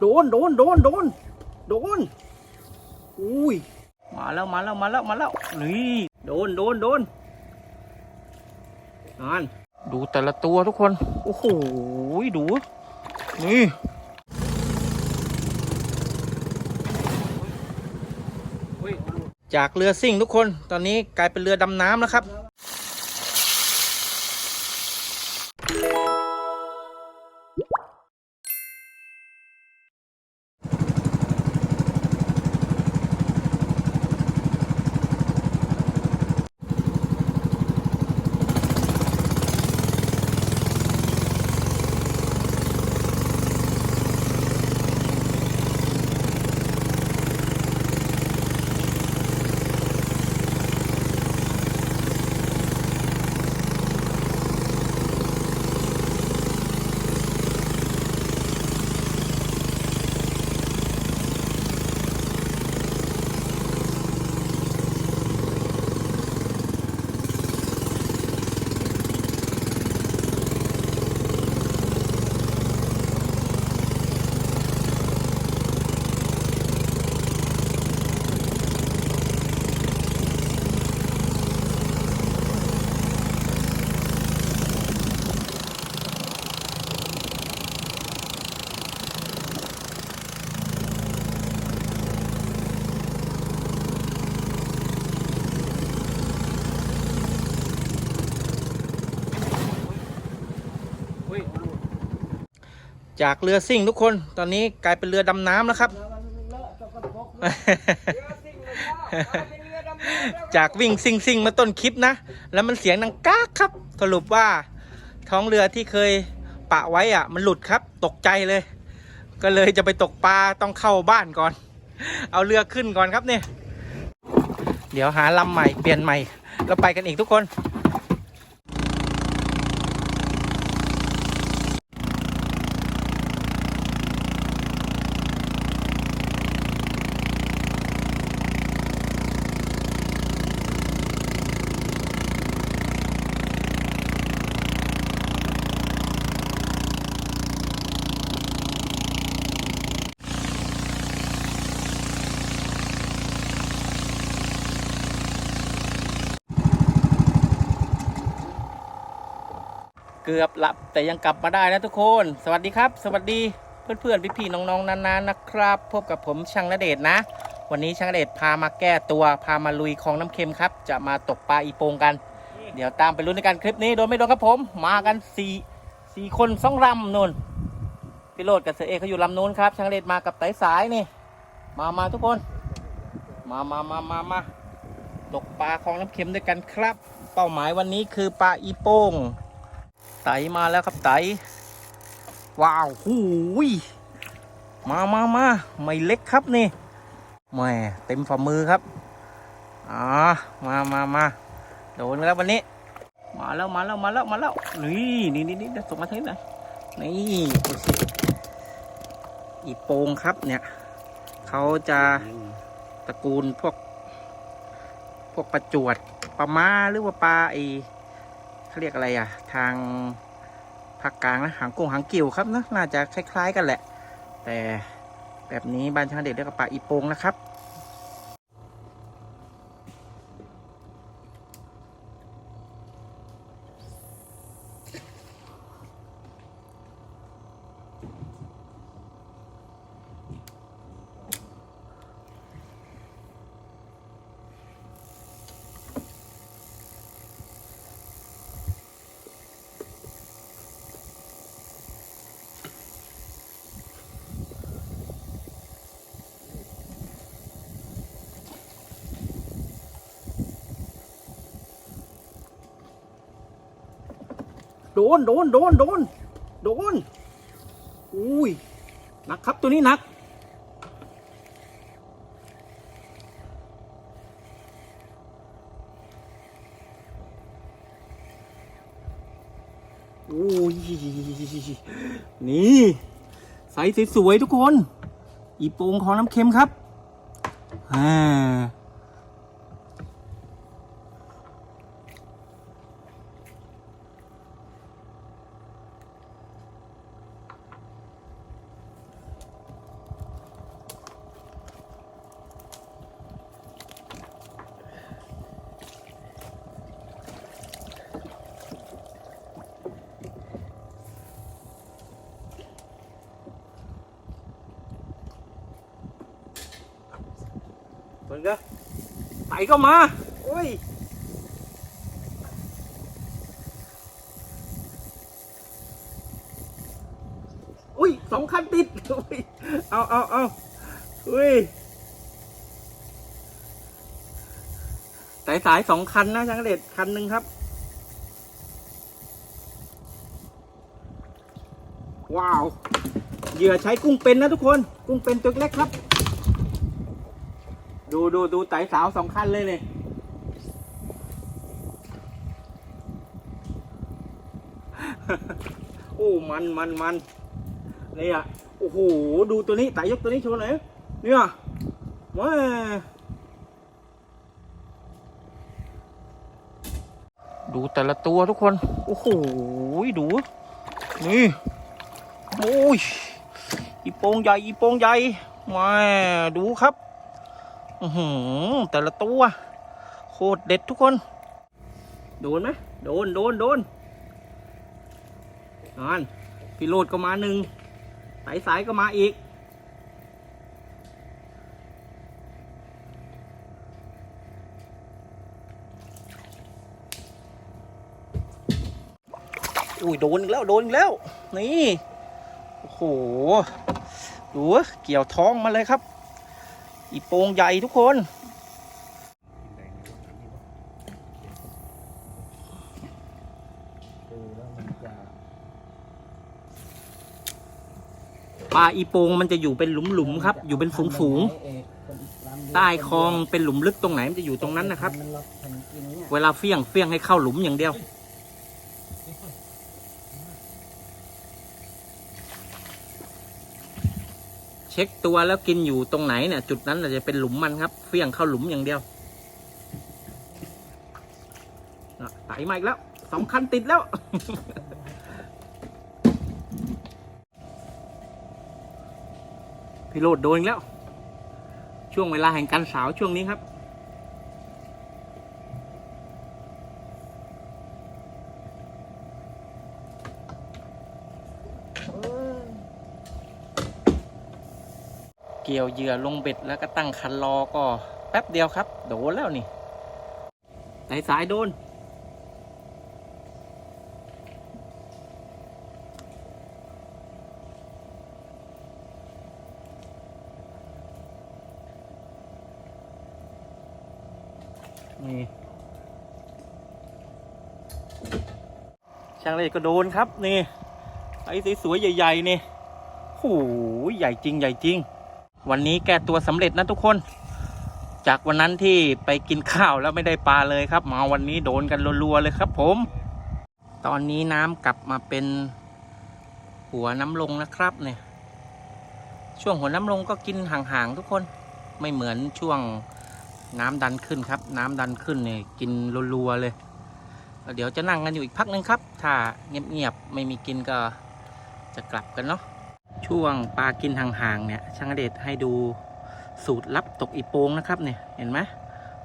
โดนโดนโดนโดนโดนอุ้ยมาแล้วมาแล้วมาแล้วมาแล้วนี่โดนโดนโดนนั่นดูแต่ละตัวทุกคน โอ้โหดู นี่จากเรือซิ่งทุกคน ตอนนี้กลายเป็นเรือดำน้ำแล้วครับ จากเรือซิ่งทุกคนตอนนี้กลายเป็นเรือดำน้ำแล้วครับ จากวิ่งซิ่งซิ่งมาต้นคลิปนะ แล้วมันเสียงดังก้ากครับ สรุปว่าท้องเรือที่เคยปะไว้อะ มันหลุดครับตกใจเลย ก็เลยจะไปตกปลาต้องเข้าบ้านก่อน เอาเรือขึ้นก่อนครับเนี่ยเดี๋ยวหาลำใหม่เปลี่ยนใหม่แล้วไปกันอีกทุกคน เกือบหลับแต่ยังกลับมาได้นะทุกคน สวัสดีครับ สวัสดีเพื่อนๆพี่ๆน้องๆนานๆนะครับ พบกับผมช่างนเดชนะ วันนี้ช่างนเดชพามาแก้ตัวพามาลุยคลองน้ำเค็มครับ จะมาตกปลาอีโปงกัน เดี๋ยวตามไปลุ้นในกันคลิปนี้โดนไม่โดนครับผม มากันสี่สี่คนสองลำนู่นพี่โรดกับเสยเอกเขาอยู่ลำนู้นครับช่างนเดชมากับไต่สายนี่ มามาทุกคน มามามามามาตกปลาคลองน้ำเค็มด้วยกันครับ เป้าหมายวันนี้คือปลาอีโปง ไตมาแล้วครับไตว้าวหูยมามามาไม่เล็กครับนี่แหม่เต็มฝ่ามือครับอ่ามามามาโดนแล้ววันนี้ มาแล้วมาแล้วมาแล้วมาแล้วนี่นี่นี่นี่ส่งมาเทสหน่อยนี่ดูสิอีโปงครับเนี่ยเขาจะตระกูลพวก พวกประจวดปลาม้าหรือว่าปลาไอ เขาเรียกอะไรอะ ทางภาคกลางนะหางกงหางกิ่วครับนะน่าจะคล้าย ๆ กันแหละ แต่แบบนี้บ้านช่างเด็กเรียกว่าปลาอีโปงนะครับ โดนโดนโดนโดนโดนอุ้ยหนักครับตัวนี้หนัก โอ้ย นี่ใสสวยๆทุกคน อีโปงของน้ำเค็มครับอ่า มันก็ไต่ก็มา โอ้ยอุ้ยสองคันติดอุ้ยเอาเอาเอาอุ้ยสายสายสองคันนะช่างเด็ดคันหนึ่งครับ ว้าว เหยื่อใช้กุ้งเป็นนะทุกคน กุ้งเป็นตัวเล็กครับ ดูดูดูไต่สาวสองคันเลยเนี่ยโอ้มันมันมันนี่อะโอ้โหดูตัวนี้ไต่ยกตัวนี้โชว์หน่อยเนี่ยว้าดูแต่ละตัวทุกคน โอ้โห ดู นี่ โอ้ย อีโปงใหญ่ อีโปงใหญ่มาดูครับอือหือ แต่ละตัวโคตรเด็ดทุกคน โดนไหมโดนโดนโดนนั่นพี่โรดก็มาหนึ่งสายสายก็มาอีก อุ้ยโดนอีกแล้ว โดนอีกแล้ว นี่ โอ้โห ดู เกี่ยวท้องมาเลยครับ อีโปงใหญ่ทุกคนปลาอีโปงมันจะอยู่เป็นหลุมๆครับ อยู่เป็นฝูงๆใต้คลองเป็นหลุมลึกตรงไหนมันจะอยู่ตรงนั้นนะครับ เวลาเฟี้ยงเฟี้ยงให้เข้าหลุมอย่างเดียว ช็คตัวแล้วกินอยู่ตรงไหนเนี่ย จุดนั้นจะเป็นหลุมมันครับ เฟี้ยงเข้าหลุมอย่างเดียวสายไต่มาอีกแล้วสองคันติดแล้ว พี่โรดโดนแล้ว ช่วงเวลาแห่งการสาวช่วงนี้ครับ เกี่ยวเหยื่อลงเบ็ดแล้วก็ตั้งคันรอก็แป๊บเดียวครับ โดนแล้วนี่สายสายโดน นี่ ช่างเล็กก็โดนครับ นี่ ไอ้สวยๆใหญ่ ๆ นี่โอ้โหใหญ่จริงใหญ่จริง วันนี้แก้ตัวสำเร็จนะทุกคน จากวันนั้นที่ไปกินข้าวแล้วไม่ได้ปลาเลยครับ มาวันนี้โดนกันรัวๆเลยครับ ผม ตอนนี้น้ำกลับมาเป็น หัวน้ำลงนะครับเนี่ย ช่วงหัวน้ำลงก็กินห่างๆทุกคนไม่เหมือนช่วงน้ำดันขึ้นครับ น้ำดันขึ้นเนี่ยกินรัวๆเลย เดี๋ยวจะนั่งกันอยู่อีกพักนึงครับ ถ้าเงียบๆไม่มีกินก็จะกลับกันเนาะ ช่วงปลากินห่างๆเนี่ยช่างเดชให้ดูสูตรลับตกอีโปงนะครับเนี่ยเห็นไหม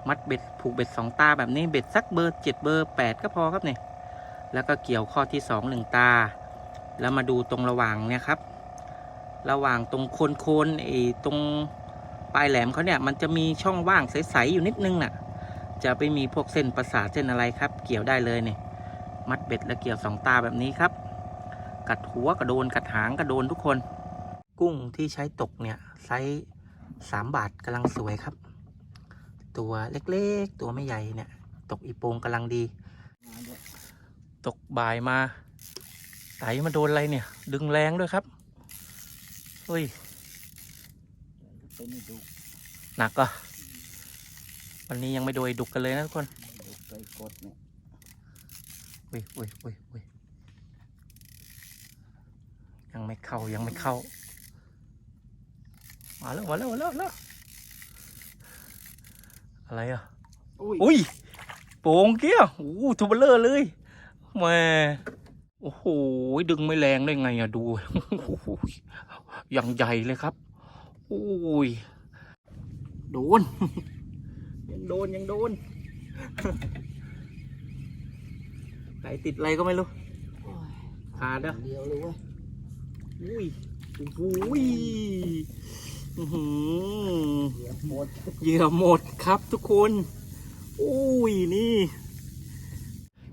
มัดเบ็ดผูกเบ็ดสองตาแบบนี้เบ็ดสักเบอร์เจ็ดเบอร์แปดก็พอครับเนี่ยแล้วก็เกี่ยวข้อที่สองหนึ่งตา แล้วมาดูตรงระหว่างเนี่ยครับ ระหว่างตรงโคนโคนไอ้ตรงปลายแหลมเขาเนี่ยมันจะมีช่องว่างใสๆอยู่นิดนึงน่ะ จะไปมีพวกเส้นประสาทเส้นอะไรครับ เกี่ยวได้เลยเนี่ยมัดเบ็ดแล้วเกี่ยวสองตาแบบนี้ครับ กัดหัวกระโดนกัดหางกระโดนทุกคน กุ้งที่ใช้ตกเนี่ยไซส์สามบาทกำลังสวยครับ ตัวเล็กๆ ตัวไม่ใหญ่เนี่ย ตกอีโปงกำลังดี ตกบ่ายมาไตมาโดนอะไรเนี่ย ดึงแรงด้วยครับเฮ้ยหนักก็วันนี้ยังไม่โดยดุกกันเลยนะทุกคนอุ้ยอุ้ยอุ้ยอุ้ย ยังไม่เข้ายังไม่เข้า มาแล้วมาแล้วมาแล้วมาแล้วอะไรอะอุ้ยโป่งเกี้ยโอ้โหทูเบลเลอร์เลยแหม่โอ้โหดึงไม่แรงได้ไงอะดูโอ้โหอย่างใหญ่เลยครับโอ้ยโดน ยังโดนยังโดนไหนติดอะไรก็ไม่รู้ขาดอะเดียวเลยเว้ย อุ้ยโอ้โหยอื้อหือเหยียบหมดเหยื่อหมดครับทุกคน อุ้ยนี่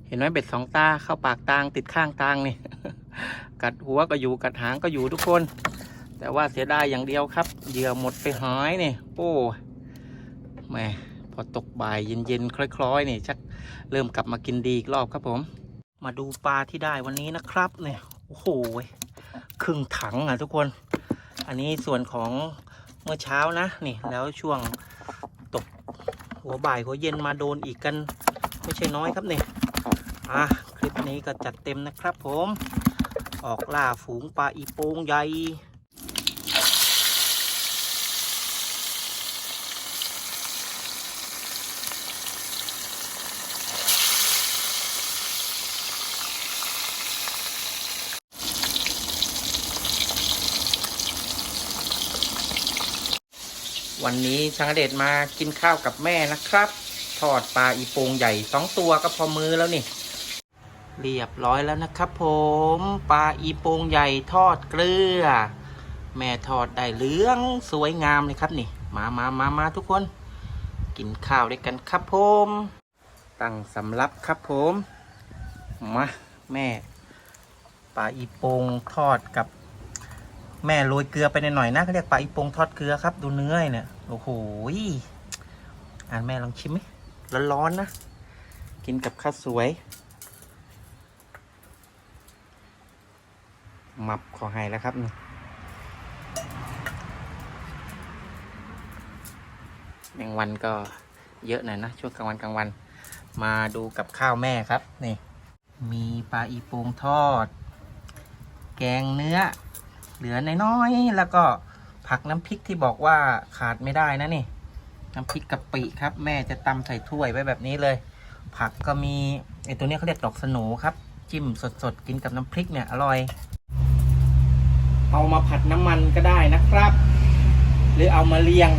เห็นไหมเบ็ดสองตาเข้าปากตางติดข้างตางนี่ กัดหัวก็อยู่กัดหางก็อยู่ทุกคน แต่ว่าเสียดายอย่างเดียวครับ เหยื่อหมดไปหายนี่ โอ้แหม่พอตกบ่ายเย็นๆคล้อยๆนี่ชักเริ่มกลับมากินดีอีกรอบครับผม มาดูปลาที่ได้วันนี้นะครับเนี่ยโอ้โห ครึ่งถังอะทุกคน อันนี้ส่วนของเมื่อเช้านะนี่แล้วช่วงตกหัวบ่ายหัวเย็นมาโดนอีกกันไม่ใช่น้อยครับนี่อะคลิปนี้ก็จัดเต็มนะครับผม ออกล่าฝูงปลาอีโปงใหญ่ วันนี้ช่างเดชมากินข้าวกับแม่นะครับ ทอดปลาอีโปงใหญ่สองตัวก็พอมือแล้วนี่ เรียบร้อยแล้วนะครับผมปลาอีโปงใหญ่ทอดเกลือ แม่ทอดได้เหลืองสวยงามเลยครับนี่ มามามามาทุกคน กินข้าวด้วยกันครับผมตั้งสำรับครับผม มา แม่ปลาอีโปงทอดกับ แม่โรยเกลือไปหน่อยๆนะเขาเรียกปลาอีโปงทอดเกลือครับ ดูเนื้อเนี่ยโอ้โหอ่านแม่ลองชิมไหมร้อนๆนะ กินกับข้าวสวย มับขอให้แล้วครับนี่แมงวันก็เยอะหน่อยนะ ช่วงกลางวันกลางวัน มาดูกับข้าวแม่ครับ นี่ มีปลาอีโปงทอด แกงเนื้อ เหลือน้อยๆแล้วก็ผักน้ำพริกที่บอกว่าขาดไม่ได้นะนี่ น้ำพริกกะปิครับ แม่จะตำใส่ถ้วยไว้แบบนี้เลย ผักก็มีไอตัวนี้เขาเรียกดอกสโหนครับ จิ้มสดๆ กินกับน้ำพริกเนี่ยอร่อย เอามาผัดน้ำมันก็ได้นะครับ หรือเอามาเรียง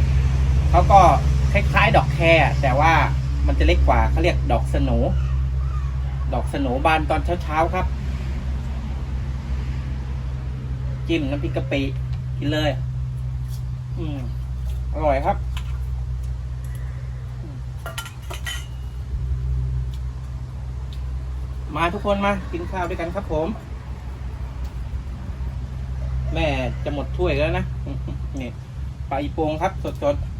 เขาก็คล้ายๆ ดอกแครแต่ว่ามันจะเล็กกว่าเขาเรียกดอกสโหนดอกสโหนบานตอนเช้าๆครับ จิ้มน้ำพริกกะปิกินเลย อืมอร่อยครับมาทุกคนมากินข้าวด้วยกันครับผม แม่จะหมดถ้วยแล้วนะนี่ปลาอีโปงครับ สดๆ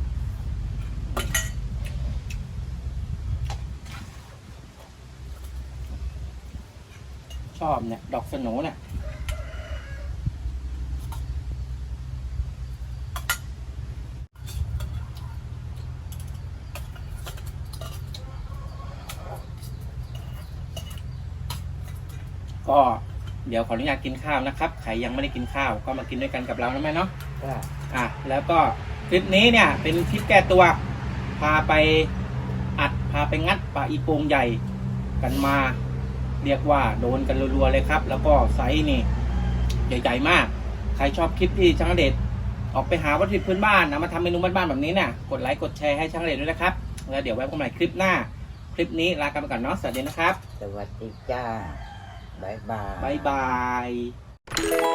ชอบเนี่ย ดอกสโหนเนี่ย ก็ เดี๋ยวขออนุญาตกินข้าวนะครับ ใครยังไม่ได้กินข้าวก็มากินด้วยกันกับเรานะแม่เนาะจ้าอะแล้วก็คลิปนี้เนี่ย เป็นคลิปแก้ตัวพาไปอัดพาไปงัดปลาอีโปงใหญ่กันมา เรียกว่าโดนกันรัวๆเลยครับ แล้วก็ไซส์นี่ใหญ่ๆมาก ใครชอบคลิปที่ช่างเด็ดออกไปหาวัตถุดิบพื้นบ้านนะมาทำเมนูบ้านๆแบบนี้เนี่ยกดไลค์กดแชร์ให้ช่างเด็ดด้วยนะครับ แล้วเดี๋ยวไว้พบกันใหม่คลิปหน้า คลิปนี้ลากันไปก่อนเนาะสวัสดีนะครับ สวัสดีจ้า บายบาย บายบาย